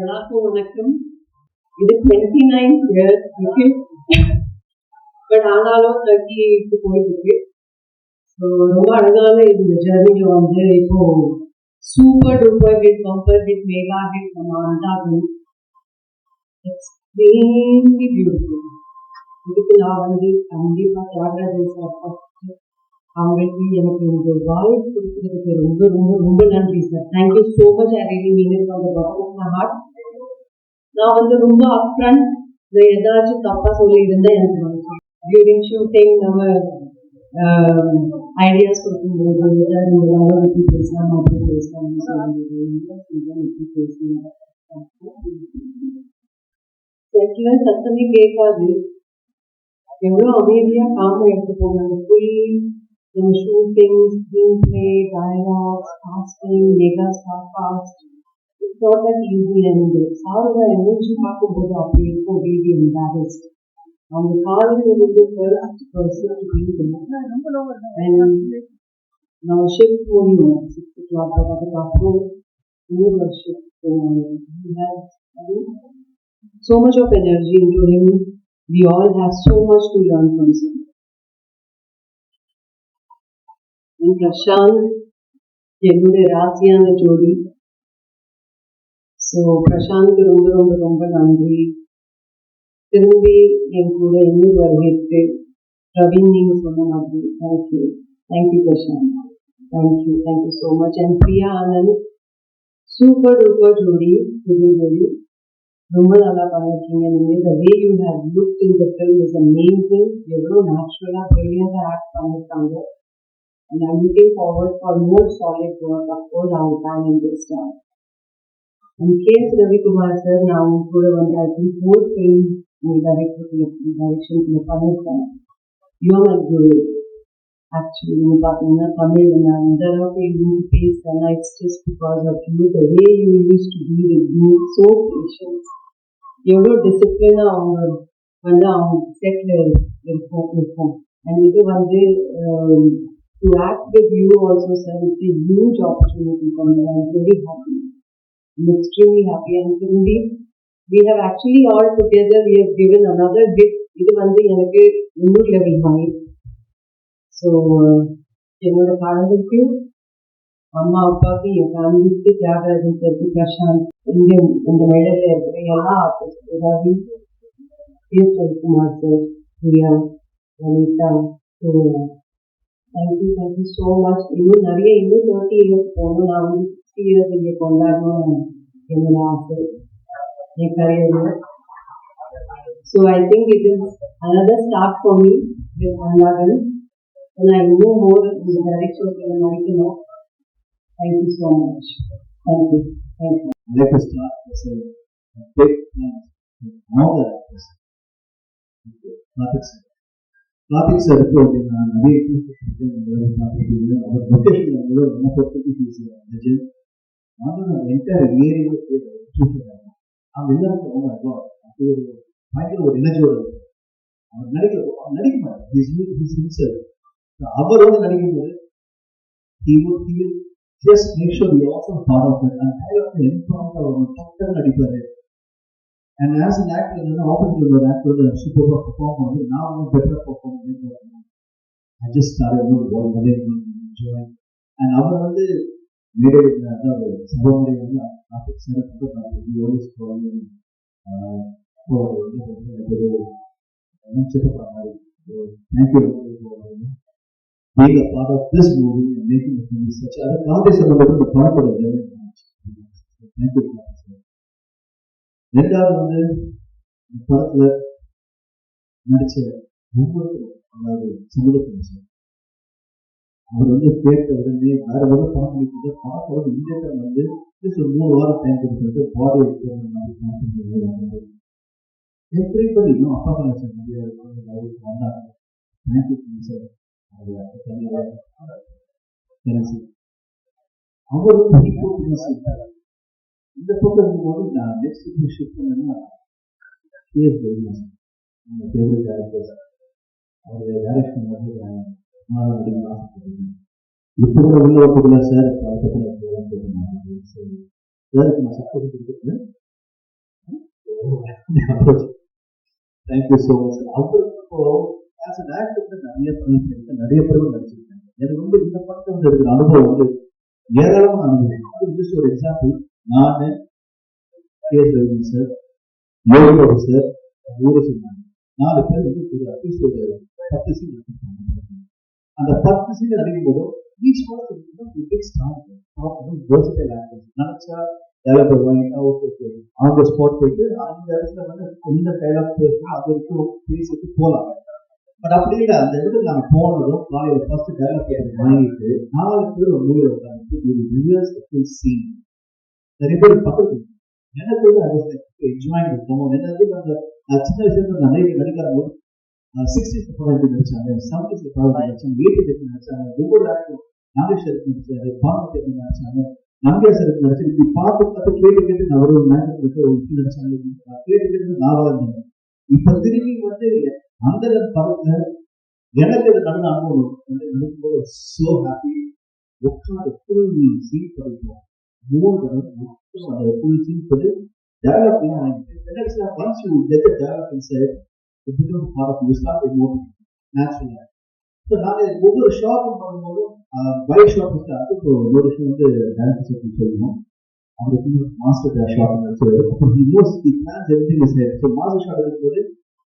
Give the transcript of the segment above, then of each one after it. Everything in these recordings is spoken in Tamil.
எல்லாருக்கும் வணக்கம். இது twenty nine years okay but ஆனாலும் தேர்ட்டி எயிட் போயிட்டு இருக்கு ஸோ ரொம்ப அழகான இந்த ஜெர்னியில் வந்து இப்போ super duper hit bumper hit mega hit நம்ம அண்டாகும் எக்ஸ்ட்ரீம்லி பியூட்டிஃபுல் இதுக்கு நான் வந்து கண்டிப்பாக தியாகராஜன் சார் ஃபர்ஸ்ட் அவங்களுக்கு எனக்கு இந்த வாய்ப்பு கொடுத்ததுக்கு ரொம்ப ரொம்ப ரொம்ப நன்றி sir thank you so much I really mean it from the bottom of my heart நான் வந்து ரொம்ப அப்ரண்ட் இதை ஏதாச்சும் தப்பாக சொல்லியிருந்தேன் எனக்கு வந்து டியூரிங் ஷூட்டிங் நம்ம ஐடியாஸ் கொடுக்கும்போது சார் இந்த வேலை பேசலாம் அப்படி பேசலாம் சொல்லும்போது பேசலாம். சத்தமே கேட்காது. எவ்வளோ அமைதியா காம எடுத்து போனாங்க ஃபுல் நம்ம shooting screenplay dialogues casting mega star cast It's not that easy and சாரோட எனர்ஜி பார்க்கும்போது அப்படி இருக்கும் ரியலி எம்பாரஸ்ட் அவங்க காலையில் வந்து ஃபர்ஸ்ட் பர்சன் நம்ம ஷிஃப்ட் முடியும் சிக்ஸ் ஓ கிளாக் அதுக்கப்புறம் இன்னொரு வருஷம் so much of energy into him. We all have so much to learn from him. And Prashant, என்னுடைய ராசியான ஜோடி ஸோ பிரசாந்த்க்கு ரொம்ப ரொம்ப ரொம்ப நன்றி திரும்பி என் கூட இன்னும் வருகைக்கு பிரவீன் நீங்க சொன்ன மாதிரி thank you thank you Prashanth thank you thank you so much and Priya Anand super duper ஜோடி புது ஜோடி ரொம்ப நல்லா பண்ணிருக்கீங்க நீங்க the way you have looked in the film is amazing எவ்வளோ நேச்சுரலா பிரில்லியண்டா ஆக்ட் பண்ணிருக்காங்க and I'm looking forward for more solid work of course our time in this time and K.S. Ravikumar sir நான் உங்க கூட வந்து I think four film உங்க டைரக்டர் டைரக்ஷன் பண்ணிருக்கேன் யூ மை குரு ஆக்சுவலி நீங்க பாத்தீங்கன்னா தமிழ் நான் இந்த அளவுக்கு இருந்து பேசுறேன்னா it's just because of you the way you use to be with you so patience எவ்வளோ டிசிப்ளினா அவங்க வந்து அவங்க செட்ல இருக்கும் இருக்கும் அண்ட் இது வந்து to act with you also sir it's a huge opportunity for me i'm very happy i'm extremely happy and திரும்பி we have actually all together we have given another gift இது வந்து எனக்கு இன்னொரு லெவல் ஹை ஸோ என்னோட கடவுளுக்கு அம்மா அப்பாவுக்கு என் ஃபேமிலிக்கு தியாகராஜன் சாருக்கு பிரசாந்த் இங்க இந்த மெடல்ல இருக்கிற எல்லா artist Ravi S Ravikumar sir Priya Vanitha Sonia thank you thank you so much இன்னும் நிறைய இன்னும் தேர்ட்டி இயர்ஸ் போகணும் நான் வந்து சிக்ஸ்டி இயர்ஸ் இங்கே கொண்டாடணும் என்னோட ஆசை என் கரியரில் so I think it is another start for me with அண்ணாகன் நான் இன்னும் மோர் இந்த டைரக்ஷன் நடிக்கணும் Thank you so much. Thank you. Thank you. I'd like to start by saying a big thanks to all the actors. Karthik sir. Karthik sir க்கு நான் நிறைய கேள்விப்பட்டிருக்கேன் பார்த்துருக்கீங்க அவர் லொக்கேஷன் வந்து என்ன பொறுத்தவரைக்கும் ஹீஸ் லெஜெண்ட் ஆனால் என்டையர் ஏரியா அவங்க எல்லாருக்கும் அவங்க அது ஒரு பயங்கர ஒரு எனர்ஜியோட அவர் நடிக்க அவர் நடிக்க மாட்டார். அவர் வந்து நடிக்கும் போது he would just make sure also of it and டக்குன்னு நடிப்பாரு. அண்ட் as an actor என்னன்னா ஆப்போசிட்ல ஒரு ஆக்டர் வந்து சூப்பராக பெர்ஃபார்ம் நான் இன்னும் பெட்டராக பெர்ஃபார்ம் பண்ணி I just started அவர் வந்து மேடை அதாவது சிறப்பு பார்த்து மாதிரி being a part of this movie and making the such a ரெண்டாவது வந்து இந்த படத்துல நடிச்ச ஒவ்வொருத்தரும் அதாவது சமுதாயம் சார் அவர் வந்து கேட்ட உடனே வேற வேற படம் பண்ணிட்டு படத்தோட இந்தியா வந்து just ஒரு மூணு வாரம் டைம் கொடுத்துட்டு பாடி மாதிரி எவ்ரிபடி இன்னும் அப்பா கலாச்சாரம் முடியாது வந்தாங்க. தேங்க்யூ சார் அவர் இந்த பக்கம் இருக்கும்போது நான் நெக்ஸ்ட் ஷிஃப்ட் பண்ணேன்னா கேஎஸ் அவருடைய டைரக்ஷன் நான் நடிக்கணும்னு இப்போ கூட உள்ள சார். சாருக்கு நான் சப்போர்ட் கொடுத்துட்டு தேங்க்யூ ஸோ மச் அவருக்கு இப்போ ஆஸ் அன் ஆக்டர் நிறைய படம் நிறைய பேரும் நடிச்சிருக்கேன் எனக்கு வந்து இந்த படத்தை வந்து இருக்கிற அனுபவம் வந்து ஏராளமான அனுபவம் ஜஸ்ட் ஒரு எக்ஸாம்பிள் நான் K. Ravi sir Yogi sir சொன்னாங்க. நாலு பேர் வந்து ஒரு எபிசோடு பத்து சீன் அந்த பத்து சீன் நடிக்கும் போது each one big star versatile actors நினைச்சா டெவலப்பர் வாங்கிட்டா ஓகே ஓகே அவங்க ஸ்பாட் போயிட்டு அந்த இடத்துல வந்து எந்த டைலாக் பேசணும் அது வரைக்கும் பேசிட்டு போகலாம் பட் அப்படி இல்லை அந்த இடத்துல நாங்கள் போனதும் காலையில் ஃபர்ஸ்ட் டைலாக் பேப்பர் வாங்கிட்டு நாலு பேர் ஒரு மூலையில் உட்காந்துட்டு ஒரு ரிவர்ஸ் ஃபுல் சீன் நிறைய பேர் பக்கத்து எனக்கு வந்து அது என்ஜாயிங் இருக்கும் எனக்கு அந்த சின்ன வயசுல நிறைய நடிக்கிற போது சிக்ஸ்டீஸ் படம் நடிச்சாங்க படம் நடிச்சாங்க எயிட்டி நடிச்சாங்க ஒவ்வொரு ஆக்டரும் நாகேஷ் நடிச்சாரு பானுமதி நடிச்சாங்க இப்படி பார்த்து பார்த்து கேட்டு கேட்டு நான் ஒரு நேரத்தில் இருக்கு நடிச்சாங்க கேட்டு கேட்டு நான் வளர்ந்தேன் இப்ப திரும்பி வந்து அந்த படத்துல எனக்கு அது நடந்த அனுபவம் சோ ஹாப்பி உட்காந்து ஃபுல் சீன் படிப்போம் மூணு தடவை சீன் படி டெவலப் பண்ணி once you get develop inside it becomes part of you start emoting naturally. So நாங்கள் ஒவ்வொரு ஷாப்பும் பண்ணும்போதும் பை ஷாப் வந்து அதுக்கு ஒரு விஷயம் வந்து டான்ஸ் சொல்லி சொல்லுவோம் அவருக்கு மாஸ்டர் ஷாப் அப்புறம் most the plans every is so master shop எடுக்கும்போது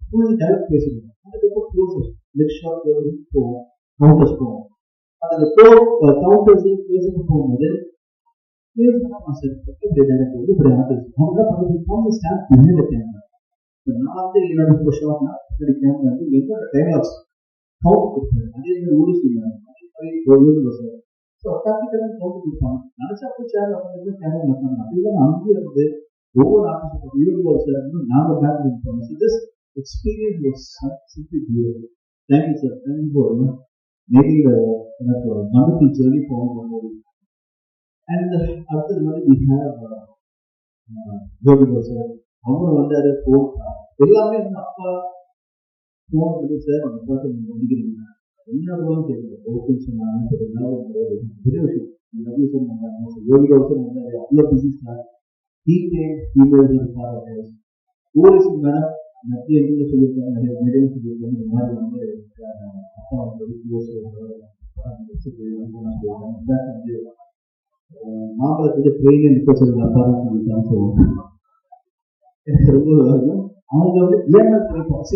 ஃபுல் டெவலப் பேசிடுவோம் அதுக்கப்புறம் க்ளோசஸ் லெஃப்ட் ஷாப் போவோம் கவுண்டர்ஸ் போவோம் அந்த ஃபோர் கவுண்டர்ஸ் பேசிட்டு போகும்போது மாஸ்டர் இப்படி டேரக்டர் வந்து இப்படி ஆர்டிஸ்ட் அவங்க after Leonardo Koshawna, the exam done, he gave the time also. How to perform? That is the rules in that. That is the rules also. So, automatically how to perform? Now, sir, we shall have to do time also. Now, even Anandi is there. Over Anandi is there. You go sir. No, now the back will perform. So this experience was simply beautiful. Thank you, sir. Thank you for you know, making the kind of uh, wonderful journey for our memory. And uh, after that, we have uh, uh, Yogi Goswami. அவங்க வந்தாரு ஃபோன் எல்லாமே வந்து அப்பா ஃபோன் பண்ணி சார் அந்த படத்தை நீங்க முடிக்கிறீங்க என்ன தெரியல. ஓகேன்னு சொன்னாங்க பெரிய விஷயம். எல்லாத்தையும் சொன்னாங்க யோகி வருஷம் வந்தாரு அவ்வளோ பிஸி சார் ஹீகே ஃபீமேல் ஊரிசி மேடம் நிறைய இடத்துல சொல்லியிருக்காங்க நிறைய மேடையில் சொல்லியிருக்காங்க. இந்த மாதிரி வந்து அப்பா வந்து க்ளோஸ் வந்து மாம்பழத்துக்கு ட்ரெயினில் நிற்க சொல்லுங்க அப்பா தான் சொல்லிட்டான்னு சொல்லுவாங்க. எனக்கு ரொம்ப வரும் அவங்க வந்து ஏன்னா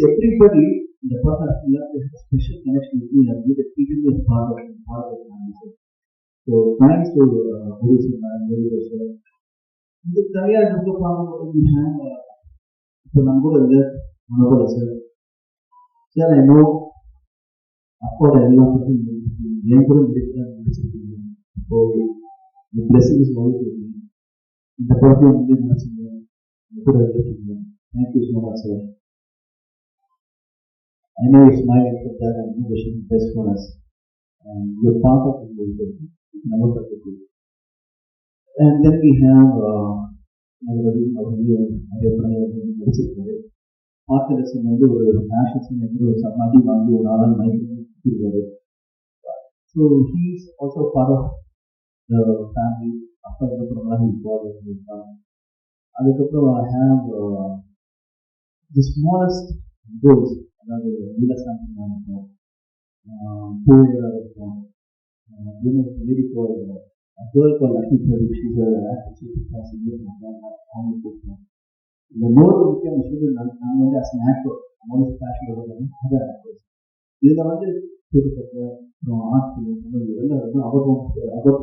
எவ்ரிபடி இந்த படம் special connection with keeping is part of part of so thanks to Guru sir Guru sir இது தனியாக இருக்க பார்க்கும்போது இப்போ நம்ம கூட இல்லை Manohar sir sir I know அப்போட எல்லா பற்றியும் என் கூட முடிக்கலாம் நினைச்சிருக்கீங்க இப்போ பிளஸிங் இஸ் இந்த படத்தையும் வந்து நினைச்சீங்க கூட இருக்கீங்க thank you so much sir I know you're smiling for that and you wishing the best for us. And you're part of the movement. Never forget it. And then we have நடிச்சிருக்காரு மாத்தரசன் வந்து ஒரு நேஷனல் என்று ஒரு சமாதி வாங்கி ஒரு நாளாக மயக்கிருக்காரு so he's also part of the family அப்பா இதுக்கப்புறம்லாம் இம்பார்ட்டன்ட் இருக்காங்க அதுக்கப்புறம் I have the smallest goals அதாவது நீலசாமி இருக்கும் பூவையாக இருக்கும் lady goal girl call Lakshmi பேர் ஷீஸ் அவங்க கூப்பிட்டோம் இந்த நோடு முக்கிய விஷயங்கள் நாங்கள் வந்து as actor most passion other actors இதில் வந்து புதுப்பட்ட அப்புறம் ஆர்ட் இதெல்லாம் வந்து அவரும் அவர்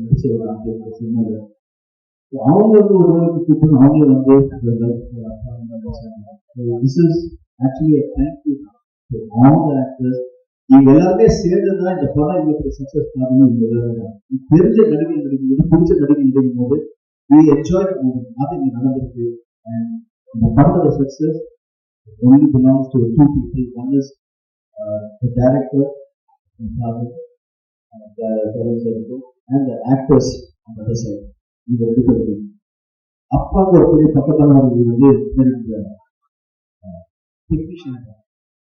நடிச்ச ஒரு ஆக்டர் சின்னது அவங்க வந்து ஒரு ரோலுக்கு கூப்பிட்டு அவங்களே வந்து this is actually thank you all the actors இவங்க எல்லாருமே சேர்ந்து தான் இந்த படம் இவங்களுக்கு சக்சஸ் காரணம் இவங்க தெரிஞ்ச நடிகை நடிக்கும் போது பிடிச்ச நடிகை நடிக்கும் போது we enjoyed the movie அது இங்க நடந்திருக்கு and இந்த படத்தோட success only belongs to two people one is uh, the director and father and the and the actors நீங்கள் எடுக்க வேண்டும் அப்பாங்க அப்பாவுக்கு ஒரு பெரிய பக்கத்தான வந்து டெக்னீஷியன்